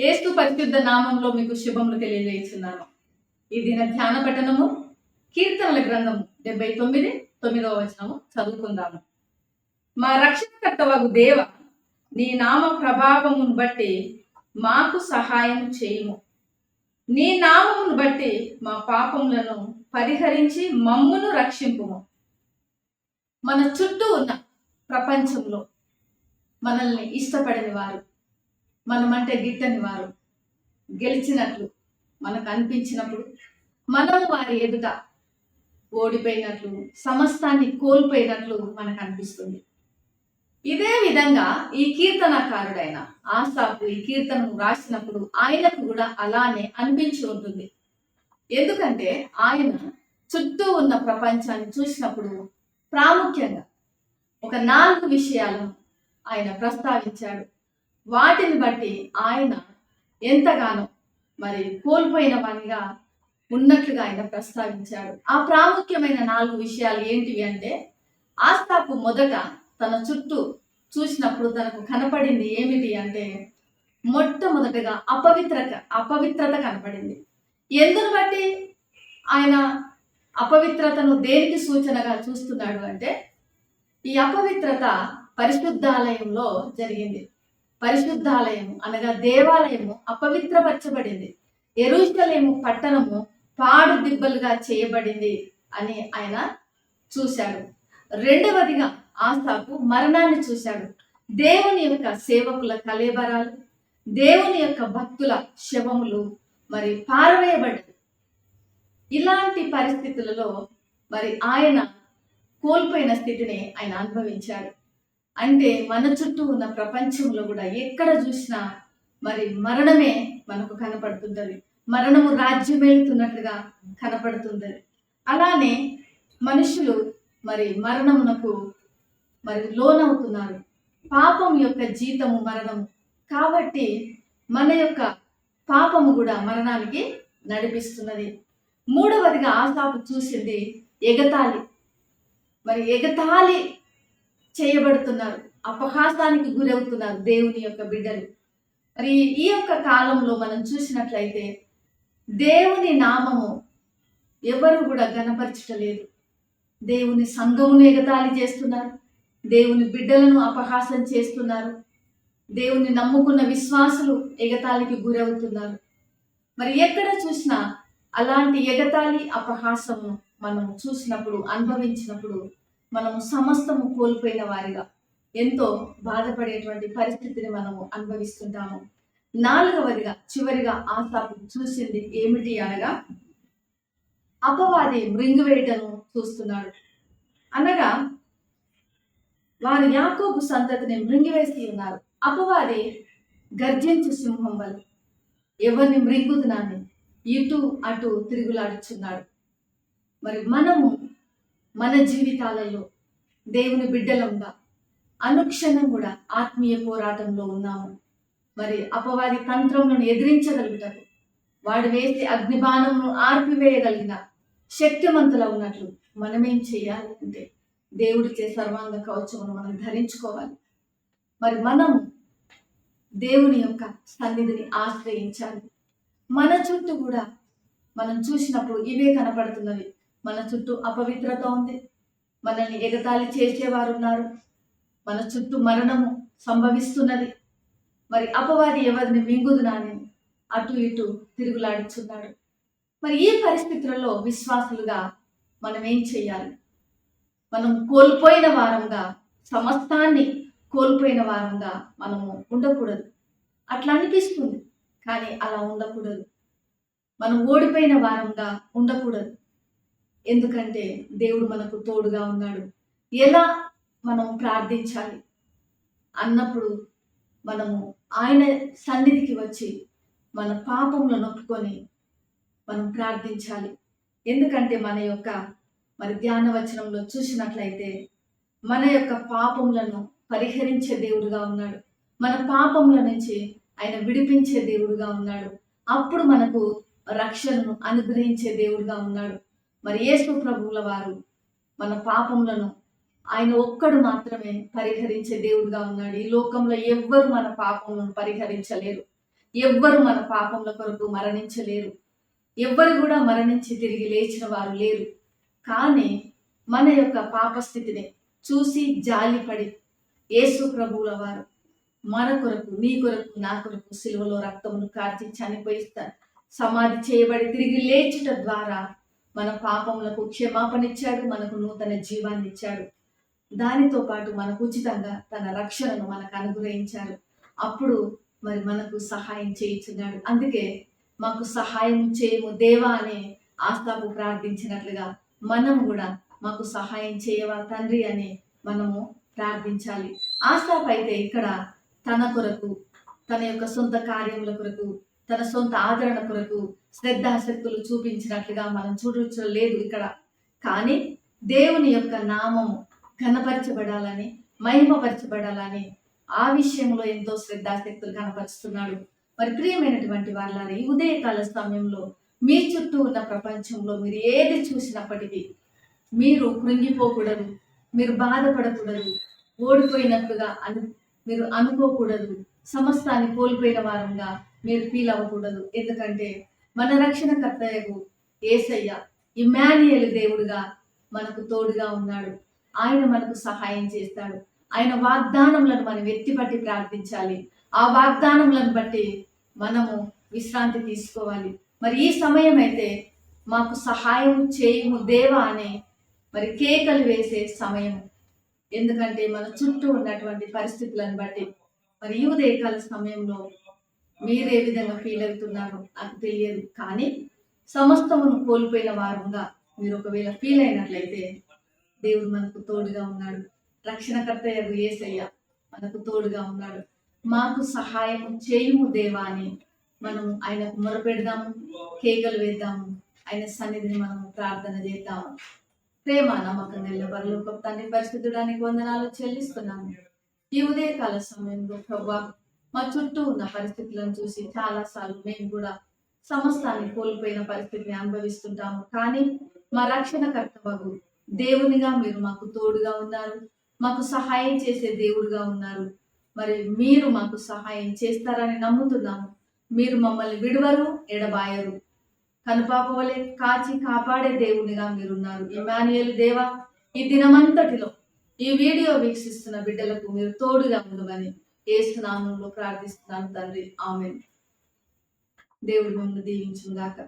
ఏస్తు పరిశుద్ధ నామంలో మీకు శుభములు తెలియజేస్తున్నాను. ఈ దిన ధ్యాన పఠనము కీర్తనల గ్రంథము డెబ్బై తొమ్మిది తొమ్మిదవ వచనము చదువుకుందాము. మా రక్షణకర్తవగు దేవ నీ నామ ప్రభావమును బట్టి మాకు సహాయం చేయము. నీ నామమును బట్టి మా పాపములను పరిహరించి మమ్మును రక్షింపుము. మన చుట్టూ ఉన్న ప్రపంచంలో మనల్ని ఇష్టపడని వారు మనమంటే గిట్టని వారు. గెలిచినట్లు మనకు అనిపించినప్పుడు మనం వారి ఎదుట ఓడిపోయినట్లు సమస్తాన్ని కోల్పోయినట్లు మనకు అనిపిస్తుంది. ఇదే విధంగా ఈ కీర్తనకారుడైన ఆసాపు ఈ కీర్తనను రాసినప్పుడు ఆయనకు కూడా అలానే అనిపించి ఉంటుంది. ఎందుకంటే ఆయన చుట్టూ ఉన్న ప్రపంచాన్ని చూసినప్పుడు ప్రాముఖ్యంగా ఒక నాలుగు విషయాలను ఆయన ప్రస్తావించాడు. వాటిని బట్టి ఆయన ఎంతగానో మరి కోల్పోయిన వానిగా ఉన్నట్లుగా ఆయన ప్రస్తావించాడు. ఆ ప్రాముఖ్యమైన నాలుగు విషయాలు ఏంటివి అంటే ఆస్తాపు మొదట తన చుట్టూ చూసినప్పుడు తనకు కనపడింది ఏమిటి అంటే మొట్టమొదటగా అపవిత్రత అపవిత్రత కనపడింది. ఎందును బట్టి ఆయన అపవిత్రతను దేనికి సూచనగా చూస్తున్నాడు అంటే ఈ అపవిత్రత పరిశుద్ధాలయంలో జరిగింది. పరిశుద్ధాలయము అనగా దేవాలయము అపవిత్రపరచబడింది. ఎరుషలేము పట్టణము పాడు దిబ్బలుగా చేయబడింది అని ఆయన చూశాడు. రెండవదిగా ఆస్థాకు మరణాన్ని చూశాడు. దేవుని యొక్క సేవకుల కలేబరాలు దేవుని యొక్క భక్తుల శవములు మరి పారవేయబడి ఇలాంటి పరిస్థితులలో మరి ఆయన కోల్పోయిన స్థితిని ఆయన అనుభవించాడు. అంటే మన చుట్టూ ఉన్న ప్రపంచంలో కూడా ఎక్కడ చూసినా మరి మరణమే మనకు కనపడుతుంటది మరణము రాజ్యమేలుతున్నట్లుగా కనపడుతుంటది అలానే మనుషులు మరి మరణమునకు మరి లోనవుతున్నారు. పాపం యొక్క జీతము మరణము. కాబట్టి మన యొక్క పాపము కూడా మరణానికి నడిపిస్తున్నది. మూడవదిగా ఆశాపు చూసింది ఎగతాళి. మరి ఎగతాళి చేయబడుతున్నారు అపహాసానికి గురవుతున్నారు దేవుని యొక్క బిడ్డలు. మరి ఈ యొక్క కాలంలో మనం చూసినట్లయితే దేవుని నామము ఎవరు కూడా గనపరచటలేదు దేవుని సంఘమును ఎగతాళి చేస్తున్నారు దేవుని బిడ్డలను అపహాసం చేస్తున్నారు దేవుని నమ్ముకున్న విశ్వాసులు ఎగతాళికి గురవుతున్నారు. మరి ఎక్కడ చూసినా అలాంటి ఎగతాళి అపహాసము మనం చూసినప్పుడు అనుభవించినప్పుడు మనము సమస్తము కోల్పోయిన వారిగా. ఎంతో బాధపడేటువంటి పరిస్థితిని మనము అనుభవిస్తుంటాము. నాలుగవదిగా చివరిగా ఆశాపు చూసింది ఏమిటి అనగా అపవాది మృంగివేయటను చూస్తున్నాడు. అనగా వారు యాకోబు సంతతిని మృంగివేసి ఉన్నారు. అపవాది గర్జించు సింహం వల్ల ఎవరిని మృంగుతున్నాన్ని ఇటు అటు తిరుగులాడుచున్నాడు. మరి మనము మన జీవితాలలో దేవుని బిడ్డలంగా అనుక్షణం కూడా ఆత్మీయ పోరాటంలో ఉన్నాము. మరి అపవాది తంత్రములను ఎదిరించగలుగుతారు వాడు వేసే అగ్నిబాణమును ఆర్పివేయగలిగిన శక్తివంతుల ఉన్నట్లు మనమేం చేయాలి అంటే దేవుడిచే సర్వాంగ కవచమును మనం ధరించుకోవాలి. మరి మనము దేవుని యొక్క సన్నిధిని ఆశ్రయించాలి. మన చుట్టూ కూడా మనం చూసినప్పుడు ఇవే కనపడుతున్నవి. మన చుట్టూ అపవిత్రత ఉంది. మనల్ని ఎగతాళి చేసేవారు ఉన్నారు మన చుట్టూ మరణము సంభవిస్తున్నది. మరి అపవాది ఎవరిని మింగుదునాని అటు ఇటు తిరుగులాడుచున్నాడు. మరి ఈ పరిస్థితులలో విశ్వాసులుగా మనం ఏం చేయాలి? మనం కోల్పోయిన వారంగా సమస్తాన్ని కోల్పోయిన వారంగా మనము ఉండకూడదు. అట్లా అనిపిస్తుంది కానీ అలా ఉండకూడదు. మనం ఓడిపోయిన వారంగా ఉండకూడదు. ఎందుకంటే దేవుడు మనకు తోడుగా ఉన్నాడు. ఎలా మనం ప్రార్థించాలి? అన్నప్పుడు మనము ఆయన సన్నిధికి వచ్చి మన పాపములను నొప్పుకొని మనం ప్రార్థించాలి. ఎందుకంటే మన యొక్క మరి ధ్యాన వచనంలో చూసినట్లయితే మన యొక్క పాపములను పరిహరించే దేవుడుగా ఉన్నాడు. మన పాపముల నుంచి ఆయన విడిపించే దేవుడుగా ఉన్నాడు. అప్పుడు మనకు రక్షణను అనుగ్రహించే దేవుడుగా ఉన్నాడు. మరి యేసు ప్రభువుల వారు మన పాపములను ఆయన ఒక్కడు మాత్రమే పరిహరించే దేవుడుగా ఉన్నాడు. ఈ లోకంలో ఎవ్వరు మన పాపములను పరిహరించలేరు. ఎవ్వరు మన పాపముల కొరకు మరణించలేరు. ఎవ్వరు కూడా మరణించి తిరిగి లేచిన వారు లేరు. కానీ మన యొక్క పాప స్థితిని చూసి జాలిపడి యేసు ప్రభువుల వారు మన కొరకు నీ కొరకు నా కొరకు సిలువలో రక్తమును కార్చి చనిపోయిస్తారు సమాధి చేయబడి తిరిగి లేచుట ద్వారా మన పాపములకు క్షమాపణిచ్చాడు మనకు నూతన జీవాన్ని ఇచ్చాడు దానితో పాటు మనకు ఉచితంగా తన రక్షణను మనకు అనుగ్రహించాడు. అప్పుడు మరి మనకు సహాయం చేయించున్నాడు. అందుకే మాకు సహాయం చేయము దేవా అని ఆస్తాపు ప్రార్థించినట్లుగా మనం కూడా మాకు సహాయం చేయవా తండ్రి అని మనము ప్రార్థించాలి. ఆస్థాపు అయితే ఇక్కడ తన కొరకు తన యొక్క సొంత కార్యముల కొరకు తన సొంత ఆదరణ కొరకు శ్రద్ధాశక్తులు చూపించినట్లుగా మనం చూడలేదు ఇక్కడ. కానీ దేవుని యొక్క నామము ఘనపరచబడాలని మహిమపరచబడాలని ఆ విషయంలో ఎంతో శ్రద్ధాశక్తులు కనపరుస్తున్నాడు. మరి ప్రియమైనటువంటి వాళ్ళని ఈ ఉదయకాల సమయంలో మీ చుట్టూ ఉన్న ప్రపంచంలో మీరు ఏది చూసినప్పటికీ మీరు కృంగిపోకూడదు మీరు బాధపడకూడదు ఓడిపోయినట్లుగా అను మీరు అనుకోకూడదు. సమస్తాన్ని కోల్పోయిన వారంగా మీరు ఫీల్ అవ్వకూడదు. ఎందుకంటే మన రక్షణ కర్తయ్యకు ఏసయ్య ఇమాన్యుయల్ దేవుడుగా మనకు తోడుగా ఉన్నాడు. ఆయన మనకు సహాయం చేస్తాడు. ఆయన వాగ్దానములను మనం ఎత్తిపట్టి ప్రార్థించాలి. ఆ వాగ్దానములను బట్టి మనము విశ్రాంతి తీసుకోవాలి. మరి ఈ సమయం అయితే మాకు సహాయం చేయము దేవా అనే మరి కేకలు వేసే సమయం ఎందుకంటే మన చుట్టూ ఉన్నటువంటి పరిస్థితులను బట్టి మరి ఈ ఉదయకాల సమయంలో మీరు ఏ విధంగా ఫీల్ అవుతున్నారో నాకు తెలియదు. కానీ సమస్తమును కోల్పోయిన వారంగా మీరు ఒకవేళ ఫీల్ అయినట్లయితే దేవుడు మనకు తోడుగా ఉన్నాడు. రక్షణకర్త ఏసయ్య మనకు తోడుగా ఉన్నాడు. మాకు సహాయం చేయుము దేవా అని మనం ఆయనకు మొరపెడదాము కేకలు వేద్దాము ఆయన సన్నిధిని మనం ప్రార్థన చేద్దాము. ప్రేమ నమ్మకం నెల పరలోక తండ్రి పరిస్థితుడానికి వందనాలు చెల్లిస్తున్నాము. ఈ ఉదయకాల సమయంలో ప్రభా మా చుట్టూ ఉన్న పరిస్థితులను చూసి చాలా సార్లు మేము కూడా సమస్తాన్ని కోల్పోయిన పరిస్థితిని అనుభవిస్తుంటాము. కానీ మా రక్షణ కర్తవగు దేవునిగా మీరు మాకు తోడుగా ఉన్నారు. మాకు సహాయం చేసే దేవుడుగా ఉన్నారు. మరి మీరు మాకు సహాయం చేస్తారని నమ్ముతున్నాము. మీరు మమ్మల్ని విడవరు ఎడబాయరు. కనుపాపవలే కాచి కాపాడే దేవునిగా మీరున్నారు. ఇమానియల్ దేవా ఈ దినమంతటిలో ఈ వీడియో వీక్షిస్తున్న బిడ్డలకు మీరు తోడుగా ఉండమని ఏసునామంలో ప్రార్థిస్తున్నాను తండ్రి. ఆమె దేవుడు మమ్మల్ని దీవించుగాక